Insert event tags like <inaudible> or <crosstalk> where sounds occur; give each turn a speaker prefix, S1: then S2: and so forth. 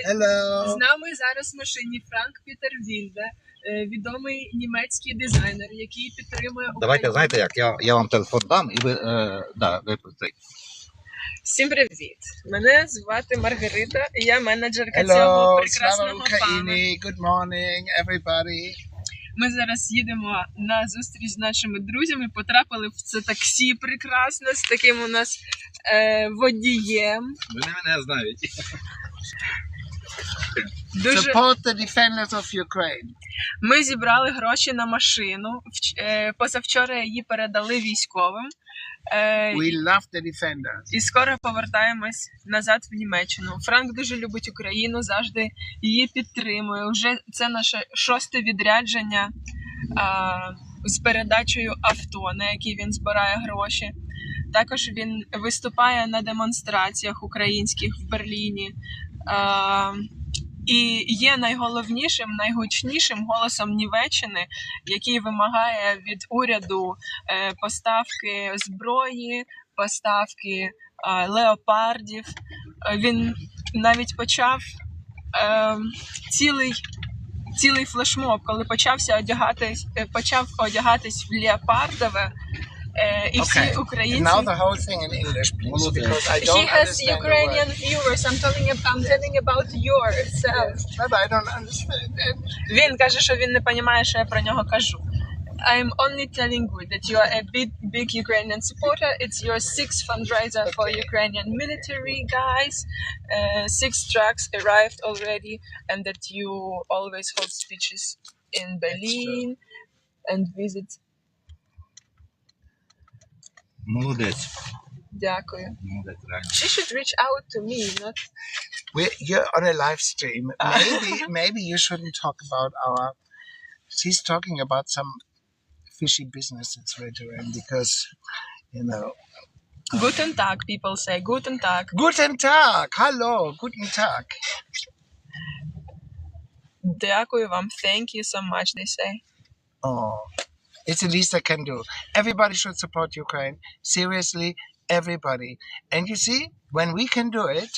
S1: Hello.
S2: З нами зараз в машині Франк Пітер Вільде, е, відомий німецький дизайнер, який підтримує
S1: Давайте, знаєте як, я, я вам телефон дам і ви, е, да, ви цей.
S2: Всім привіт! Мене звати Маргарита, і я менеджерка
S3: Hello,
S2: цього прекрасного фану.
S3: Good morning, everybody.
S2: Ми зараз їдемо на зустріч з нашими друзями. Потрапили в це таксі прекрасне з таким у нас е, водієм.
S1: Вони мене знають.
S2: Дуже
S3: Support the defenders of Ukraine.
S2: ми зібрали гроші на машину. Е, Позавчора її передали військовим. Е,
S3: We love the defenders.
S2: І скоро повертаємось назад в Німеччину. Франк дуже любить Україну, завжди її підтримує. Уже це наше шосте відрядження а, з передачею авто, на які він збирає гроші. Також він виступає на демонстраціях українських в Берліні. А, і є найголовнішим, найгучнішим голосом Німеччини, який вимагає від уряду е, поставки зброї, поставки е, леопардів. Е, Він навіть почав цілий. Цілий флешмоб, коли почався одягатись, почав одягатись в леопардове, е, і всі
S3: Okay.
S2: українці.
S3: Now the whole thing in English, please,
S1: Молодець.
S3: because I
S2: He
S3: don't
S2: has
S3: understand
S2: Ukrainian
S3: the
S2: viewers. I'm telling ab- I'm telling about yourself.
S3: word. But I don't understand it.
S2: Він каже, що він не розуміє, що я про нього кажу. I'm only telling you that you are a big, big Ukrainian supporter. It's your sixth fundraiser for Ukrainian military guys. Uh, six trucks arrived already, and that you always hold speeches in Berlin and visit.
S1: Молодець.
S2: Дякую.
S1: Молодець, реально.
S2: She should reach out to me, not
S3: We're, you're on a live stream. Maybe, <laughs> maybe you shouldn't talk about our. She's talking about some fishy businesses we're doing because, you know.
S2: Guten Tag, people say. Guten Tag.
S3: Guten Tag. Hallo. Guten Tag.
S2: Дякую вам. Thank you so much, they say.
S3: Oh, it's the least I can do. Everybody should support Ukraine. Seriously, everybody. And you see, when we can do it,